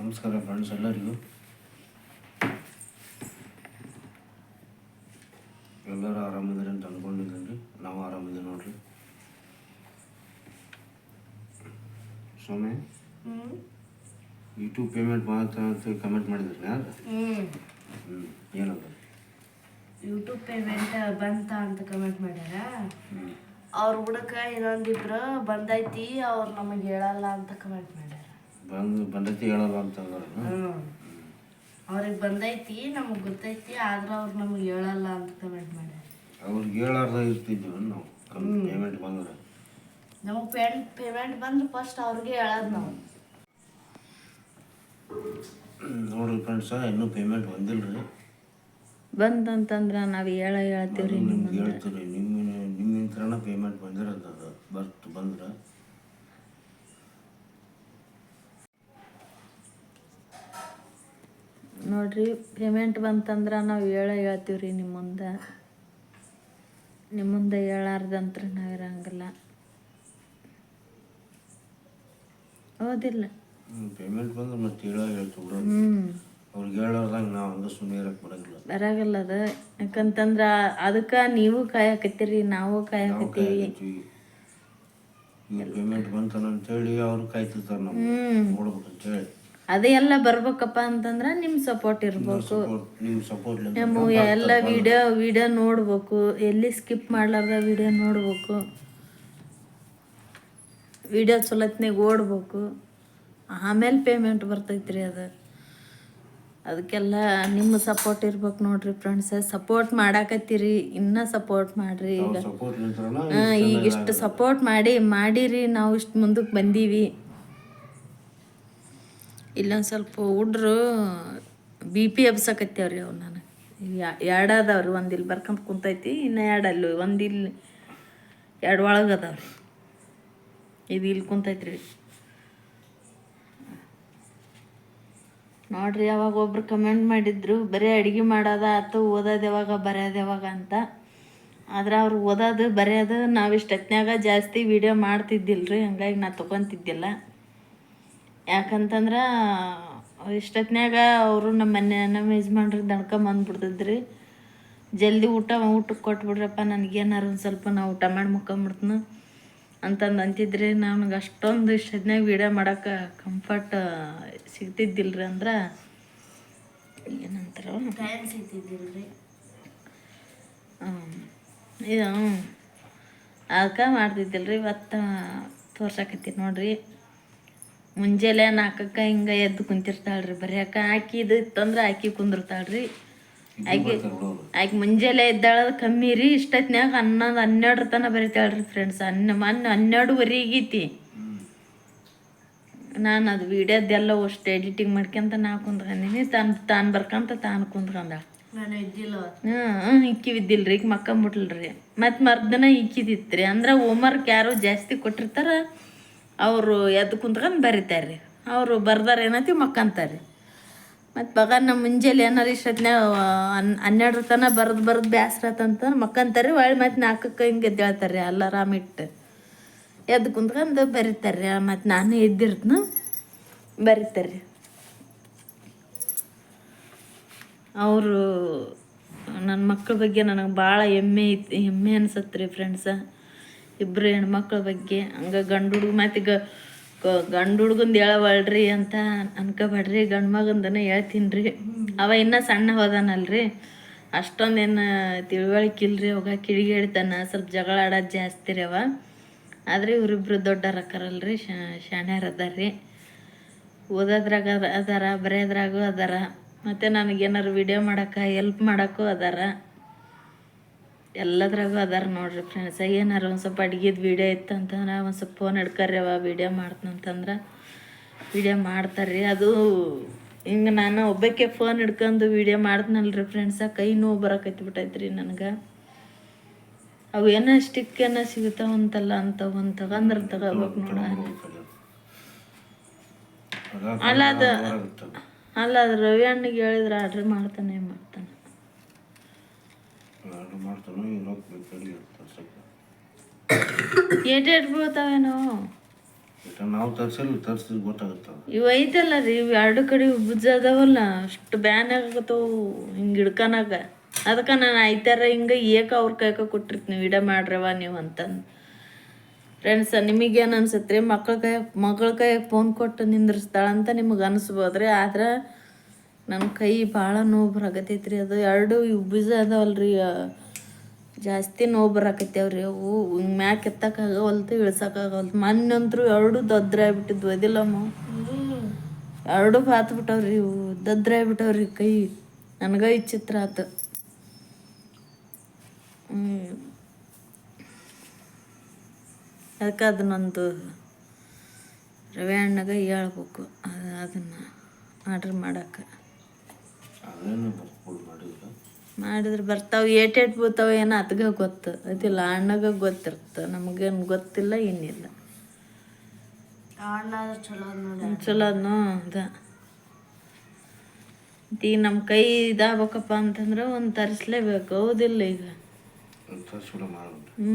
ನಮಸ್ಕಾರ ಫ್ರೆಂಡ್ಸ್ ಎಲ್ಲರಿಗೂ. ಎಲ್ಲರೂ ಆರಾಮಿದ್ದಾರೆ ಅಂತ ಅಂದ್ಕೊಂಡಿದ್ದೀನಿ ರೀ ನಾವು ಆರಾಮಿದ್ದೀವಿ ನೋಡ್ರಿ. ಸೊಮ್ಮೆ ಯೂಟ್ಯೂಬ್ ಪೇಮೆಂಟ್ ಮಾಡ್ತಾ ಅಂತ ಕಮೆಂಟ್ ಮಾಡಿದ್ರಿ ಯಾರು? ಹ್ಞೂ ಏನದ? ಯೂಟ್ಯೂಬ್ ಪೇಮೆಂಟ್ ಬಂತ ಅಂತ ಕಮೆಂಟ್ ಮಾಡ್ಯಾರ? ಅವ್ರ ಹುಡುಕ ಇನ್ನೊಂದಿಬ್ರು ಬಂದೈತಿ ಅವ್ರು ನಮಗೆ ಹೇಳಲ್ಲ ಅಂತ ಕಮೆಂಟ್ ಮಾಡ್ಯಾರ. ಬಂದು ಬಂದೈತಿ ಹೇಳಲ್ಲ ಅಂತಂದ್ರೆ ಅವ್ರಿಗೆ ಬಂದೈತಿ ನಮಗೆ ಗೊತ್ತೈತಿ ಆದ್ರೆ ಅವ್ರು ನಮಗೆ ಹೇಳಲ್ಲ ಅಂತ ಕಮೆಂಟ್ ಮಾಡ್ಯಾರ. ಅವ್ರಿಗೆ ಹೇಳಾರ್ದ ಇರ್ತಿದ್ವಿ ನಾವು ಪೇಮೆಂಟ್ ಬಂದ್ರೆ. ನಮಗೆ ಪೇಂಟ್ ಪೇಮೆಂಟ್ ಬಂದ್ರೆ ಫಸ್ಟ್ ಅವ್ರಿಗೆ ಹೇಳೋದು ನಾವು. ನೋಡ್ರಿ ಫ್ರೆಂಡ್ಸ ಇನ್ನೂ ಪೇಮೆಂಟ್ ಬಂದಿಲ್ಲ ರೀ ಬಂತಂತಂದ್ರೆ ನಾವು ಹೇಳ ಹೇಳ್ತೀವ್ರಿ ನಿಮ್ಗೆ ಹೇಳ್ತೀರಿ ನಿಮ್ಮ ನಿಮ್ಮ ಥರನ ಪೇಮೆಂಟ್ ಬಂದಿರೋದು ಅದು ಬರ್ತು ಬಂದ್ರೆ. ನೋಡ್ರಿ ಪೇಮೆಂಟ್ ಬಂತಂದ್ರೆ ನಾವು ಹೇಳ ಹೇಳ್ತೀವ್ರಿ ನಿಮ್ಮ ಮುಂದೆ. ನಿಮ್ಮ ಮುಂದೆ ಹೇಳಾರ್ದಂತ್ರ ನಾವು ಇರಂಗಿಲ್ಲ. ಹೌದಿಲ್ಲ? ಪೇಮೆಂಟ್ ಬಂದ್ರೆ ಮತ್ತೆ ಹೇಳ ಹೇಳ್ತೀವಿ ಹ್ಞೂ ಅವ್ರಿಗೆ ಹೇಳೋದಂಗೆ ನಾವು ಹಂಗೆ ಸುಮ್ಮನೆ ಇರಕ್ಕೆ ಬರಂಗಿಲ್ಲ. ಬರಾಗಲ್ಲ ಅದ. ಯಾಕಂತಂದ್ರ ಅದಕ್ಕ ನೀವು ಕಾಯಕತ್ತೀರಿ ನಾವು ನಾವು ಕಾಯಕತ್ತೀವಿ. ಪೇಮೆಂಟ್ ಬಂತಾನಂತೇಳಿ ಅವ್ರು ಕಾಯ್ತಿರ್ತಾರೆ ನಾವು ನೋಡ್ಬೇಕಂತೇಳಿ. ಅದೇ ಎಲ್ಲ ಬರ್ಬೇಕಪ್ಪ ಅಂತಂದ್ರ ನಿಮ್ ಸಪೋರ್ಟ್ ಇರ್ಬೇಕು. ನಿಮ್ಮ ನಮ್ಮ ಎಲ್ಲ ವಿಡಿಯೋ ವಿಡಿಯೋ ನೋಡ್ಬೇಕು. ಎಲ್ಲಿ ಸ್ಕಿಪ್ ಮಾಡ್ಲಾರ್ದ ವಿಡಿಯೋ ನೋಡ್ಬೇಕು. ವಿಡಿಯೋ ಚಲೋತ್ನಾಗ ಓಡ್ಬೇಕು. ಆಮೇಲೆ ಪೇಮೆಂಟ್ ಬರ್ತೈತ್ರಿ ಅದು. ಅದಕ್ಕೆಲ್ಲ ನಿಮ್ಮ ಸಪೋರ್ಟ್ ಇರ್ಬೇಕು ನೋಡ್ರಿ ಫ್ರೆಂಡ್ಸ್ ಸಪೋರ್ಟ್ ಮಾಡಾಕತ್ತೀರಿ ಇನ್ನೂ ಸಪೋರ್ಟ್ ಮಾಡ್ರಿ ಈಗ. ಹಾಂ ಈಗ ಇಷ್ಟು ಸಪೋರ್ಟ್ ಮಾಡಿ ಮಾಡಿರಿ ನಾವು ಇಷ್ಟು ಮುಂದಕ್ಕೆ ಬಂದೀವಿ. ಇಲ್ಲೊಂದು ಸ್ವಲ್ಪ ಹುಡ್ರು ಬಿ ಪಿ ಎಬ್ಸಕತ್ತೇವ್ರಿ ಅವ್ರು ನನಗೆ ಎರಡು ಅದಾವ್ರಿ ಒಂದು ಇಲ್ಲಿ ಬರ್ಕೊಂತ ಕುಂತೈತಿ, ಇನ್ನು ಎರಡು ಅಲ್ಲಿ ಒಂದು ಇಲ್ಲಿ ಎರಡು ಒಳಗೆ ಅದಾವ್ರಿ. ಇದು ಇಲ್ಲಿ ಕುಂತೈತ್ರಿ. ನೋಡ್ರಿ, ಯಾವಾಗ ಒಬ್ರು ಕಮೆಂಟ್ ಮಾಡಿದ್ರು, ಬರೀ ಅಡುಗೆ ಮಾಡೋದ ಆತು, ಓದೋದು ಯಾವಾಗ, ಬರೆಯೋದು ಯಾವಾಗ ಅಂತ. ಆದ್ರೆ ಅವ್ರು ಓದೋದು, ಬರೆಯೋದು ನಾವು ಇಷ್ಟೊತ್ನ್ಯಾಗ ಜಾಸ್ತಿ ವಿಡಿಯೋ ರೀ ಹಂಗಾಗಿ ನಾ ತೊಗೊತಿದ್ದಿಲ್ಲ ಯಾಕಂತಂದ್ರೆ ಇಷ್ಟೊತ್ನ್ಯಾಗ ಅವರು ನಮ್ಮ ಮನೆ ನಮ್ಮ ಯಜಮಾನ್ರಿಗೆ ದಣ್ಕೊಂಬಂದ್ಬಿಡ್ತಿದ್ರಿ ಜಲ್ದಿ ಊಟ ಊಟಕ್ಕೆ ಕೊಟ್ಬಿಡ್ರಪ್ಪ ನನಗೇನಾರು ಒಂದು ಸ್ವಲ್ಪ ನಾವು ಊಟ ಮಾಡಿ ಮುಕ್ಕೊಂಬಿಡ್ತನ ಅಂತಂದು ಅಂತಿದ್ರಿ. ನನಗೆ ಅಷ್ಟೊಂದು ಇಷ್ಟೊತ್ನಾಗ ವೀಡಿಯೋ ಮಾಡೋಕೆ ಕಂಫರ್ಟ್ ಸಿಗ್ತಿದ್ದಿಲ್ರಿ ಅಂದ್ರೆ ಏನಂತಾರ? ಟೈಮ್ ಸಿಗ್ತಿದ್ದಿಲ್ರಿ. ಹ್ಮ್. ಇದು ಅದಕ್ಕೆ ಮಾಡ್ತಿದ್ದಿಲ್ರಿ. ಇವತ್ತು ತೋರ್ಸಕತ್ತೀನಿ ನೋಡ್ರಿ. ಮುಂಜಾನೆ ನಾಲ್ಕಕ್ಕೆ ಹಿಂಗೆ ಎದ್ದು ಕುಂತಿರ್ತಾಳ್ರಿ. ಬರೆಯಕ ಆಕಿ ಇದು ಇತ್ತಂದ್ರೆ ಆಕಿ ಕುಂದಿರ್ತಾಳ್ರಿ. ಆಕಿ ಆಕಿ ಮುಂಜಾನೆ ಇದ್ದಾಳ ಕಮ್ಮಿ ರೀ ಇಷ್ಟೊತ್ನ್ಯಾಗ ಹನ್ನೊಂದು ಹನ್ನೆರಡರ ತನಕ ಬರಿತಾಳ್ರಿ ಫ್ರೆಂಡ್ಸ್ ಹನ್ನ ಮೊನ್ನೆ ಹನ್ನೆರಡುವರೆಗೈತಿ ನಾನು ಅದು ವಿಡಿಯೋದೆಲ್ಲ ಅಷ್ಟು ಎಡಿಟಿಂಗ್ ಮಾಡ್ಕೊಂತ ನಾ ಕುಂದ್ಕೊಂಡಿನಿ ತಾನು ತಾನು ಬರ್ಕಂತ ತಾನು ಕುಂದ್ಕೊಂಡ ನಾನು ಇದ್ದಿಲ್ಲ ಅವತ್ತು. ಹ್ಞೂ ಇಕ್ಕಿ ಬಿದ್ದಿಲ್ರಿ ಈಗ ಮುಟ್ಲ್ರಿ ಮತ್ತು ಮರ್ದನ ಇಕ್ಕಿದಿತ್ರಿ. ಅಂದ್ರೆ ಹೋಮ್ವರ್ಕ್ ಯಾರು ಜಾಸ್ತಿ ಕೊಟ್ಟಿರ್ತಾರ ಅವರು ಎದ್ದು ಕುಂತ್ಕೊಂಡು ಬರಿತಾರೆ ಅವರು ಬರ್ದಾರ ಏನತಿ ಮಕ್ಕಂತಾರೆ ಮತ್ತು ಬಗ ನಮ್ಮ ಮುಂಜಾನೆ ಏನಾರು ಇಷ್ಟೊತ್ನ್ಯಾಗ ಹನ್ನೆರಡರ ತನಕ ಬರೆದು ಬರೆದು ಬೇಸ್ರ ಆತಂತ ಮಕ್ಕಂತಾರೆ ಒಳ್ಳೆ ಮತ್ತು ನಾಲ್ಕಕ್ಕೆ ಹಿಂಗೆ ಎದ್ದೇಳ್ತಾರೆ ಅಲ್ಲ ಇಟ್ಟು. ಎದ್ದು ಕುಂತ್ಕೊಂಡು ಬರೀತಾರೆ ಮತ್ತು ನಾನು ಎದ್ದಿರ್ತನ ಬರೀತಾರೆ ಅವರು ನನ್ನ ಮಕ್ಕಳ ಬಗ್ಗೆ ನನಗೆ ಭಾಳ ಹೆಮ್ಮೆ ಐತಿ, ಹೆಮ್ಮೆ ಅನ್ಸತ್ತೆ ರೀ ಫ್ರೆಂಡ್ಸ ಇಬ್ಬರು ಹೆಣ್ಮಕ್ಳ ಬಗ್ಗೆ ಹಂಗೆ ಗಂಡು ಹುಡುಗ ಮತ್ತು ಗ, ಗಂಡು ಹುಡುಗಂದು ಹೇಳವಳ್ರಿ ಅಂತ ಅನ್ಕೋಬೇಡ್ರಿ, ಗಂಡು ಮಗಂದನೇ ಹೇಳ್ತೀನಿ ರೀ ಅವ ಇನ್ನೂ ಸಣ್ಣ ಹೋದಾನಲ್ರಿ. ಅಷ್ಟೊಂದೇನು ತಿಳುವಳಿಕೆ ಇಲ್ರಿ ಅವಾಗ ಕಿಡಿಗೆ ಹೇಳ್ತಾನ, ಸ್ವಲ್ಪ ಜಗಳ ಆಡೋದು ಜಾಸ್ತಿ ರೀ ಅವ. ಆದರೆ ಇವರಿಬ್ರು ಅದಾರ ರೀ ಓದೋದ್ರಾಗ ಅದ- ಅದಾರ, ಬರೆಯೋದ್ರಾಗೂ ಅದಾರ. ಮತ್ತು ನನಗೇನಾರು ವಿಡಿಯೋ ಮಾಡೋಕೆ ಹೆಲ್ಪ್ ಮಾಡೋಕ್ಕೂ ಅದಾರ. ಎಲ್ಲದ್ರಾಗೂ ಅದಾರ ನೋಡ್ರಿ ಫ್ರೆಂಡ್ಸ್ ಏನಾರ ಒಂದು ಸ್ವಲ್ಪ ಅಡ್ಗೆದು ವಿಡಿಯೋ ಇತ್ತು ಅಂತಂದ್ರೆ ಒಂದು ಸ್ವಲ್ಪ ಫೋನ್ ಹಿಡ್ಕರ್ಯವ ವಿಡಿಯೋ ಮಾಡ್ತಂತಂದ್ರೆ ವಿಡಿಯೋ ಮಾಡ್ತಾರ್ರಿ. ಅದು ಹಿಂಗೆ ನಾನು ಒಬ್ಬಕ್ಕೆ ಫೋನ್ ಹಿಡ್ಕೊಂಡು ವಿಡಿಯೋ ಮಾಡ್ತೀನಲ್ರಿ ಫ್ರೆಂಡ್ಸ ಕೈ ನೋವು ಬರಕತ್ತಿ ಬಿಟ್ಟೈತ್ರಿ ನನಗೆ. ಅವು ಏನೋ ಸ್ಟಿಕ್ ಏನೋ ಸಿಗ್ತಾವಂತಲ್ಲ ಅಂತ ಅಂತ ತಗೊಂಡ್ರೆ ತಗೋಬೇಕು ನೋಡ ಅಲ್ಲ. ಅದು ಅಲ್ಲ ಅದು ರವಿ ಅಣ್ಣಗೆ ಹೇಳಿದ್ರೆ ಆರ್ಡ್ರ್ ಮಾಡ್ತಾನೆ ಮಾಡ್ತಾನೆ. ಆರ್ಡರ್ ಮಾಡ್ತಾನೋ ತರ್ಸಕ್ಕೆ ಬೀಳ್ತಾವೇನೋ? ಈಗ ನಾವು ತರ್ಸಿಲ್ಲ ತರ್ಸಿದ್ರೆ ಗೊತ್ತಾಗುತ್ತಲ್ಲ. ಇವು ಐತಲ್ಲ ರೀ ಇವು ಎರಡು ಕಡೆ ಬುಜ್ಜ ಅದಾವಲ್ಲ ಅಷ್ಟು ಬ್ಯಾನ್ ಆಗತ್ತವು ಹಿಂಗೆ ಹಿಡ್ಕನಾಗ ಅದಕ್ಕೆ ನಾನು ಐತಾರ ಹಿಂಗೆ ಏಕ ಅವ್ರ ಕೈಕ ಕೊಟ್ಟಿರ್ತೀನಿ ಇಡ ಮಾಡ್ರವ ನೀವು ಅಂತಂದು. ಫ್ರೆಂಡ್ಸ ನಿಮಗೇನು ಅನ್ಸತ್ತೆ ರೀ ಮಕ್ಳ ಕೈ ಮಗಳ ಕೈ ಫೋನ್ ಕೊಟ್ಟು ನಿಂದಿರ್ಸ್ತಾಳಂತ ನಿಮಗೆ ಅನಿಸ್ಬೋದ್ರಿ? ಆದ್ರೆ ನನ್ನ ಕೈ ಭಾಳ ನೋವು ಬರಾಕತೈತ್ರಿ ಅದು ಎರಡು ಬೀಜ ಅದಾವಲ್ರಿ. ಜಾಸ್ತಿ ನೋವು ಬರಾಕತ್ಯಾವ್ರಿ ಅವು. ಮ್ಯಾಕ್ ಎತ್ತಕ್ಕಾಗವಲ್ತು ಇಳ್ಸಕ್ಕಾಗವಲ್ತು ಮೊನ್ನಂತರೂ ಎರಡು ದದ್ರ ಆಗ್ಬಿಟ್ಟಿದ್ವು, ಅದಿಲ್ಲಮ್ಮ? ಎರಡು ಬಾತ್ ಬಿಟ್ಟವ್ರಿ ಇವು. ದದ್ರ ಆಗ್ಬಿಟ್ಟವ್ರಿ ಕೈ. ನನಗ ವಿಚಿತ್ರ ಆತು. ಅದಕ್ಕೆ ಅದನ್ನೊಂದು ರವೆ ಹಣ್ಣಾಗ ಹೇಳ್ಬೇಕು. ಅದು ಅದನ್ನು ಆರ್ಡ್ರ್ ಮಾಡಕ್ಕೆ. ಅದೇನು ಬರ್ಕೊಡು ಮಾಡಿದ್ರೆ. ಬರ್ತಾವ ಏಟ್ ಏಟೇಟ್ ಬೀಳ್ತಾವ ಏನೋ ಅದ್ಗ ಗೊತ್ತು ಅದಿಲ್ಲ ಅಣ್ಣಗ ಗೊತ್ತಿರುತ್ತೆ ನಮಗೇನು ಗೊತ್ತಿಲ್ಲ ಏನಿಲ್ಲ. ಚಲೋ ಅದ್ ಈಗ ನಮ್ಮ ಕೈ ಇದಾಗಬೇಕಪ್ಪ ಅಂತಂದ್ರೆ ಒಂದು ತರಿಸ್ಲೇಬೇಕು ಹೌದಿಲ್ಲ ಈಗ. ಹ್ಞೂ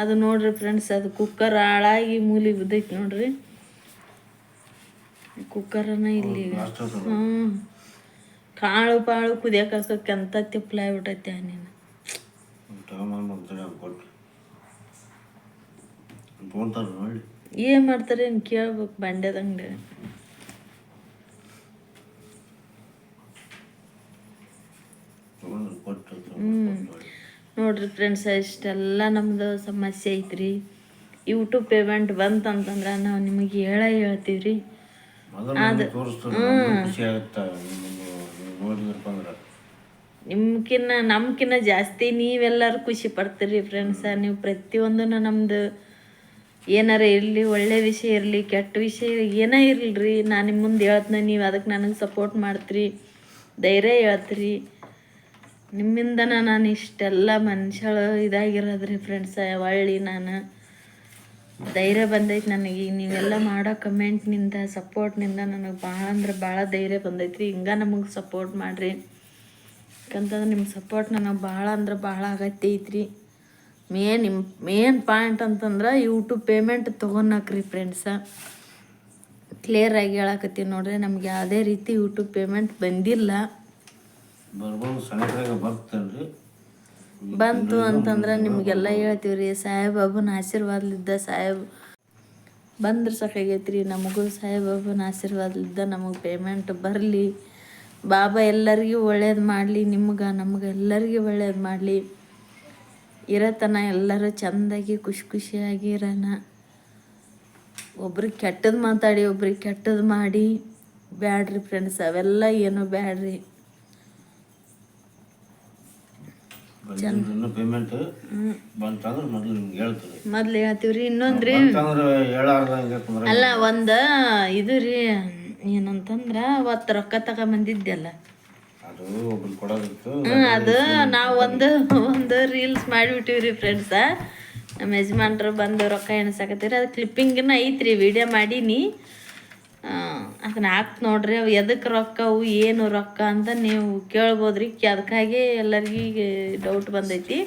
ಅದು ನೋಡ್ರಿ ಫ್ರೆಂಡ್ಸ್ ಅದು ಕುಕ್ಕರ್ ಹಾಳಾಗಿ ಮೂಲಿ ಬಿದ್ದೈತಿ ನೋಡ್ರಿ. ಕುಕ್ಕರನ ಇಲ್ಲಿ ಈಗ. ಹ್ಞೂ ಕಾಳು ಪಾಳು ಕುದಿಯಕ್ಕೆ ಹಾಕಕ್ಕೆ ಅಂತ ತಿಪ್ಪಲ ಆಗ್ಬಿಟ್ಟೈತೆ ನೀನು? ಏನು ಮಾಡ್ತಾರೆ ಏನು ಕೇಳ್ಬೇಕು ಬಂಡೆದಂಗೆ ನೋಡ್ರಿ ಫ್ರೆಂಡ್ಸ್ ಇಷ್ಟೆಲ್ಲ ನಮ್ದು ಸಮಸ್ಯೆ ಐತ್ರಿ. ಯೂಟ್ಯೂಬ್ ಪೇಮೆಂಟ್ ಬಂತಂತಂದ್ರೆ ನಾವು ನಿಮಗೆ ಹೇಳ ಹೇಳ್ತೀವಿ ಅದು ತೋರಿಸ್ತಾರೆ ನಿಮ್ಕಿನ್ನ ನಮ್ಕಿನ್ನ ಜಾಸ್ತಿ ನೀವೆಲ್ಲರೂ ಖುಷಿ ಪಡ್ತೀರಿ ಫ್ರೆಂಡ್ಸ ನೀವು ಪ್ರತಿಯೊಂದನ್ನು ನಮ್ದು ಏನಾರ ಇರಲಿ ಒಳ್ಳೆ ವಿಷಯ ಇರಲಿ ಕೆಟ್ಟ ವಿಷಯ ಏನೇ ಇರಲ್ರಿ. ನಾನು ನಿಮ್ಮ ಮುಂದೆ ಹೇಳ್ತೀನಿ ನೀವು ಅದಕ್ಕೆ ನನಗೆ ಸಪೋರ್ಟ್ ಮಾಡ್ತೀರಿ. ಧೈರ್ಯ ಹೇಳ್ತೀರಿ. ನಿಮ್ಮಿಂದನ ನಾನು ಇಷ್ಟೆಲ್ಲ ಮನುಷ್ಯಳು ಇದಾಗಿರೋದ್ರಿ ಫ್ರೆಂಡ್ಸ ಒಳ್ಳಿ ನಾನು. ಧೈರ್ಯ ಬಂದೈತೆ ನನಗೆ. ನೀವೆಲ್ಲ ಮಾಡೋ ಕಮೆಂಟ್ನಿಂದ ಸಪೋರ್ಟ್ನಿಂದ ನನಗೆ ಭಾಳ ಅಂದ್ರೆ ಭಾಳ ಧೈರ್ಯ ಬಂದೈತಿ ಹಿಂಗೆ ನಮಗೆ ಸಪೋರ್ಟ್ ಮಾಡಿರಿ. ಯಾಕಂತಂದ್ರೆ ನಿಮ್ಮ ಸಪೋರ್ಟ್ ನನಗೆ ಭಾಳ ಅಂದ್ರೆ ಭಾಳ ಅಗತ್ಯ ಐತ್ರಿ. ಮೇನ್ ನಿಮ್ಮ ಮೇನ್ ಪಾಯಿಂಟ್ ಅಂತಂದ್ರೆ ಯೂಟ್ಯೂಬ್ ಪೇಮೆಂಟ್ ತೊಗೊಳಕ್ರಿ ಫ್ರೆಂಡ್ಸ ಕ್ಲಿಯರ್ ಆಗಿ ಹೇಳಕತ್ತೀನಿ ನೋಡ್ರಿ. ನಮ್ಗೆ ಯಾವುದೇ ರೀತಿ ಯೂಟ್ಯೂಬ್ ಪೇಮೆಂಟ್ ಬಂದಿಲ್ಲ. ಬರ್ಬೋದು ಸಣ್ಣದಾಗ ಬರ್ತೇನ್ರಿ. ಬಂತು ಅಂತಂದ್ರೆ ನಿಮಗೆಲ್ಲ ಹೇಳ್ತೀವಿ ರೀ ಸಾಹೇಬಾಬನ ಆಶೀರ್ವಾದಲಿದ್ದ ಸಾಹೇಬ್. ಬಂದ್ರೆ ಸಾಕಾಗೈತ್ರಿ ನಮಗೂ ಸಾಹೇಬಾಬನ ಆಶೀರ್ವಾದಲಿದ್ದ, ನಮಗೆ ಪೇಮೆಂಟ್ ಬರಲಿ. ಬಾಬಾ ಎಲ್ಲರಿಗೂ ಒಳ್ಳೇದು ಮಾಡಲಿ, ನಿಮ್ಗೆ, ನಮ್ಗೆ ಎಲ್ಲರಿಗೂ ಒಳ್ಳೇದು ಮಾಡಲಿ. ಇರತನ ಎಲ್ಲರೂ ಚೆಂದಾಗಿ, ಖುಷಿ ಖುಷಿಯಾಗಿ ಇರೋಣ ಒಬ್ರಿಗೆ ಕೆಟ್ಟದ್ದು ಮಾತಾಡಿ, ಒಬ್ರಿಗೆ ಕೆಟ್ಟದ್ದು ಮಾಡಿ. ಬ್ಯಾಡ್ರಿ ಫ್ರೆಂಡ್ಸ್ ಅವೆಲ್ಲ ಏನು ಬ್ಯಾಡ್ರಿ. ಬಂದಿದ್ದು ಪೇಮೆಂಟ್ ಬಂತಂದ್ರೆ ಮೊದಲು ನಿಮ್ಗೆ ಹೇಳ್ತೀವಿ ಮೊದ್ಲು ಹೇಳ್ತೀವ್ರಿ. ಇನ್ನೊಂದ್ರಿ. ಬಂತಂದ್ರೆ ಹೇಳಾರ್ದಂಗೆ ಕುಂದ್ರೆ ಅಲ್ಲ ಒಂದ ಇದು ರೀ ಏನಂತಂದ್ರ ಅವತ್ತು ರೊಕ್ಕ ತಗೊಂಬಂದಿದ್ದೆಲ್ಲ ಅದು ಒಬ್ರು ಕೊಡೋದಿತ್ತು ಹ್ಮ್ ಅದು ನಾವು ಒಂದು ಒಂದು ರೀಲ್ಸ್ ಮಾಡಿಬಿಟ್ಟಿವ್ರಿ ಫ್ರೆಂಡ್ಸ ನಮ್ಮ ಯಜಮಾನ್ರು ಬಂದು ರೊಕ್ಕ ಎಣಿಸಾಕತ್ತೀರಿ ಅದು ಕ್ಲಿಪ್ಪಿಂಗನ ಐತ್ರಿ ವಿಡಿಯೋ ಮಾಡೀನಿ. ಅದನ್ನ ಹಾಕ್ತ ನೋಡ್ರಿ ಅವು ಎದಕ್ಕೆ ರೊಕ್ಕ ಅವು ಏನು ರೊಕ್ಕ ಅಂತ ನೀವು ಕೇಳ್ಬೋದ್ರಿ. ಅದಕ್ಕಾಗಿ ಎಲ್ಲರಿಗೂ ಡೌಟ್ ಬಂದೈತಿ.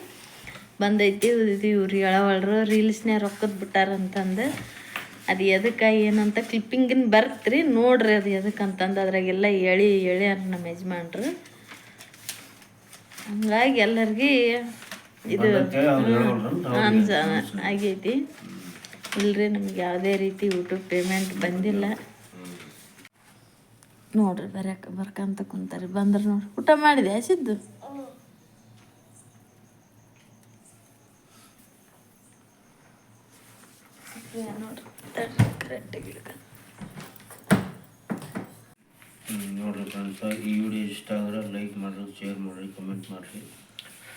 ಬಂದೈತಿ ಇದು ಇವ್ರು ಹೇಳವಳ್ರು ರೀಲ್ಸ್ನ್ಯಾಗ ರೊಕ್ಕದ ಬಿಟ್ಟಾರಂತಂದು. ಅದು ಎದಕ್ಕೆ ಏನಂತ ಕ್ಲಿಪ್ಪಿಂಗಿನ ಬರ್ತ್ರಿ ನೋಡ್ರಿ ಅದು ಎದಕ್ಕೆ ಅಂತಂದು. ಅದ್ರಾಗೆಲ್ಲ ಎಳಿ ಎಳ್ಯಾರ ನಮ್ಮ ಯಜಮಾನ್ರು. ಹಂಗಾಗಿ ಎಲ್ಲರಿಗೂ ಇದು ಅನ್ಸ ಆಗೈತಿ. ಇಲ್ರಿ ನಮ್ಗೆ ಯಾವುದೇ ರೀತಿ ಯೂಟ್ಯೂಬ್ ಪೇಮೆಂಟ್ ಬಂದಿಲ್ಲ. ನೋಡ್ರಿ ಬರ್ಯಾಕ ಬರ್ಕಂತ ಕುಂತಾರಿ. ಬಂದ್ರೆ ನೋಡ್ರಿ. ಊಟ ಮಾಡಿದೆ ಸಿದ್ದು ನೋಡ್ರಿ? ಕರೆಕ್ಟಾಗಿ ನೋಡ್ರಿ ಫ್ರೆಂಡ್ಸ ಈ ವಿಡಿಯೋ ಇಷ್ಟ ಆದ್ರೆ ಲೈಕ್ ಮಾಡ್ರಿ ಶೇರ್ ಮಾಡಿರಿ ಕಮೆಂಟ್ ಮಾಡಿರಿ.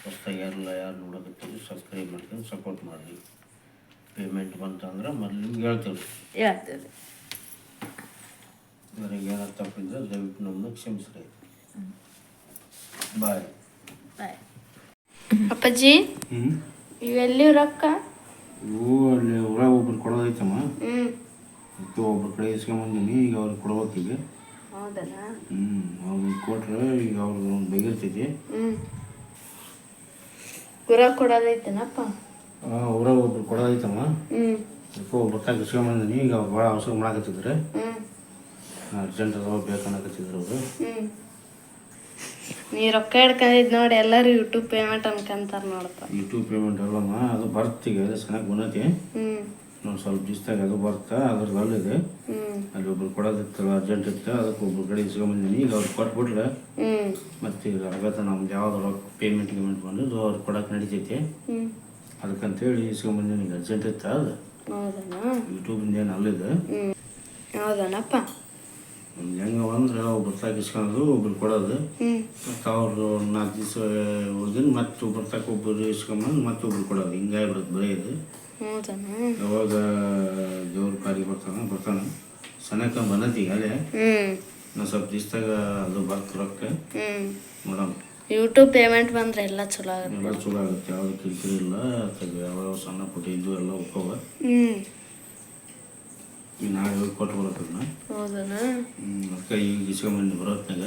ಹೊಸ್ದಾಗಿ ಯಾರೆಲ್ಲ ಯಾರು ನೋಡಕತ್ತೀರಿ ಸಬ್ಸ್ಕ್ರೈಬ್ ಮಾಡ್ಕೊಂಡು ಸಪೋರ್ಟ್ ಮಾಡ್ರಿ. ಪೇಮೆಂಟ್ ಬಂತಂದ್ರೆ ಮೊದಲು ನಿಮ್ಗೆ ಹೇಳ್ತೀವಿ ಹೇಳ್ತೇವೆ ಅದ್ರಾಗ ಏನಾದ್ರು ತಪ್ಪಿದ್ರೆ ದಯವಿಟ್ಟು ನಮ್ಮನ್ನ ಕ್ಷಮಿಸ್ರಿ. ಬಾಯ್ ಬಾಯ್ ಅಪ್ಪಾಜಿ ಹ್ಞೂ ಇವೆಲ್ಲಿ ರೊಕ್ಕ ಇವು ಅಲ್ಲಿ ಊರಾಗ ಒಬ್ರು ಕೊಡೋದೈತಮ್ಮ ಹ್ಞೂ ಅದಕ್ಕೆ ಒಬ್ರ ಕಡೆ ಇಸ್ಕೊಂಬಂದಿನಿ ಈಗ ಅವ್ರು ಕೊಡ್ಬೇಕೀಗ ಹೌದಲ್ಲ ಹ್ಞೂ ಅವ್ರಿಗೆ ಕೊಟ್ರೆ ಈಗ ಅವ್ರಿಗೆ ಒಂದು ಬಗೆರ್ತೈತಿ ಹ್ಞೂ ಗುರ ಕೊಡೋದೈತೇನಪ್ಪ ಊರಾಗ ಒಬ್ರು ಕೊಡೋದೈತಮ್ಮ ಅದಕ್ಕೆ ಅದಕ್ಕೂ ಬರ್ತಾಗ ಇಸ್ಕೊಂಬಂದಿನಿ ಈಗ ಅವ್ರು ಭಾಳ ಅವಸರ ಮಾಡಾಕತ್ತಿದ್ರೆ ಹ್ಞೂ ಅರ್ಜೆಂಟ್ ಅದಾವ ಬೇಕನ್ನಕತ್ತಿದ್ರು ಅವರು. ಹ್ಞೂ ನೀ ರೊಕ್ಕ ಹಿಡ್ಕೊಂಡಿದ್ ನೋಡಿ ಎಲ್ಲರೂ ಯೂಟ್ಯೂಬ್ ಪೇಮೆಂಟ್ ಅನ್ಕಂತಾರ ನೋಡಪ್ಪ. ಯೂಟ್ಯೂಬ್ ಪೇಮೆಂಟ್ ಅಲ್ಲಮ್ಮ ಅದು ಬರ್ತೀಗ ಅದು ಚೆನ್ನಾಗಿ ಗುಣತಿ ನೋಡಿ ಸ್ವಲ್ಪ ದಿವ್ಸದಾಗ ಅದು ಬರ್ತಾ ಅದ್ರದ್ದು ಅಲ್ಲಿದೆ. ಅಲ್ಲಿ ಒಬ್ರು ಕೊಡೋದಿತ್ತಲ್ಲ ಅರ್ಜೆಂಟ್ ಇತ್ತು ಅದಕ್ಕೆ ಒಬ್ರು ಕಡೆ ಇಸ್ಕೊಂಬಂದಿನಿ ಈಗ ಅವ್ರು ಕೊಟ್ಬಿಟ್ರೆ ಮತ್ತೆ ಮತ್ತು ಈಗ ಆಗತ್ತೆ ನಮ್ದು ಯಾವ್ದು ರೊಕ್ಕ ಪೇಮೆಂಟ್ ಗಿಮೆಂಟ್ ಬಂದು ಅವ್ರು ಕೊಡಕ್ಕೆ ನಡಿತೈತಿ. ಅದಕ್ಕಂತೇಳಿ ಇಸ್ಕೊಂಬಂದಿನಿ ಈಗ ಅರ್ಜೆಂಟ್ ಇತ್ತು ಅದು. ಯೂಟ್ಯೂಬಿಂದ ಏನು ಅಲ್ಲಿದೆ. ನಮ್ದು ಹೆಂಗೆ ಅಂದ್ರೆ ಒಬ್ರು ತಾಕ ಇಸ್ಕೊಳ್ಳೋದು ಒಬ್ರು ಕೊಡೋದು. ಮತ್ತು ಅವರು ನಾಲ್ಕು ದಿವಸ ಹೋಗಿನ ಮತ್ತೆ ಒಬ್ರು ತಾಕ ಒಬ್ಬರು ಇಸ್ಕೊಂಬಂದು ಮತ್ತೊಬ್ರು ಕೊಡೋದು. ಹಿಂಗಾಗ್ಬಿಡುತ್ತೆ ಬರೀ ಇದು. ಯಾವಾಗ ದೇವ್ರ ಕಾರಿಗೆ ಬರ್ತಾನೆ ಬರ್ತಾನೆ. ಸನಕ ಬಂದತಿ ಅಲ್ಲೇ ಹ್ಞೂ ನಾ ಸ್ವಲ್ಪ ದಿವಸದಾಗ ಅದು ಬರ್ತ ರೊಕ್ಕ. ನೋಡಮ್ ಯೂಟ್ಯೂಬ್ ಪೇಮೆಂಟ್ ಬಂದ್ರೆ ಎಲ್ಲ ಚಲೋ ಆಗುತ್ತೆ. ಎಲ್ಲ ಚಲೋ ಆಗುತ್ತೆ. ಯಾವ್ದು ಕಿರಿಕಿರಿ ಇಲ್ಲ. ಯಾವ ಸಣ್ಣ ಪುಟ್ಟ ಇದ್ದು ಎಲ್ಲ ಒಪ್ಪವ ಹ್ಞೂ ಈಗ ನಾಳೆ ಹೋಗಿ ಕೊಟ್ಟು ಬರಬೇಕು ಅದಕ್ಕೆ ಈಗ ಇಸ್ಕೊಂಬಂದು ಬರೋತ್ನಾಗ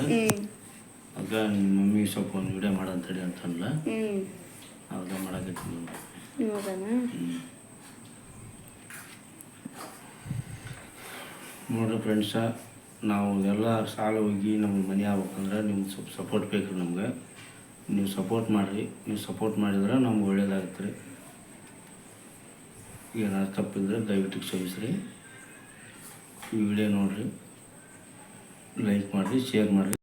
ಅಕ್ಕ ಅದಕ್ಕೆ ನಿಮ್ಮ ಮಮ್ಮಿ ಸ್ವಲ್ಪ ಒಂದು ವಿಡಿಯೋ ಮಾಡಂತೇಳಿ ಅಂತಂದ್ಲ. ಹ್ಞೂ ಅದಕ್ಕೆ ಮಾಡಕತ್ತೀನಿ ನೋಡ್ರಿ ಫ್ರೆಂಡ್ಸ ನಾವು ಎಲ್ಲ ಸಾಲ ಹೋಗಿ ನಮ್ಗೆ ಮನೆ ಆಗ್ಬೇಕಂದ್ರೆ ನಿಮ್ಗೆ ಸ್ವಲ್ಪ ಸಪೋರ್ಟ್ ಬೇಕು ನಮ್ಗೆ. ನೀವು ಸಪೋರ್ಟ್ ಮಾಡಿರಿ. ನೀವು ಸಪೋರ್ಟ್ ಮಾಡಿದ್ರೆ ನಮ್ಗೆ ಒಳ್ಳೇದಾಗತ್ತೆ ರೀ. ಏನಾದ್ರು ತಪ್ಪಿದ್ರೆ ದಯವಿಟ್ಟು ಕ್ಷಮಿಸ್ರಿ. ಈ ವಿಡಿಯೋ ನೋಡಿರಿ ಲೈಕ್ ಮಾಡಿರಿ ಶೇರ್ ಮಾಡಿರಿ.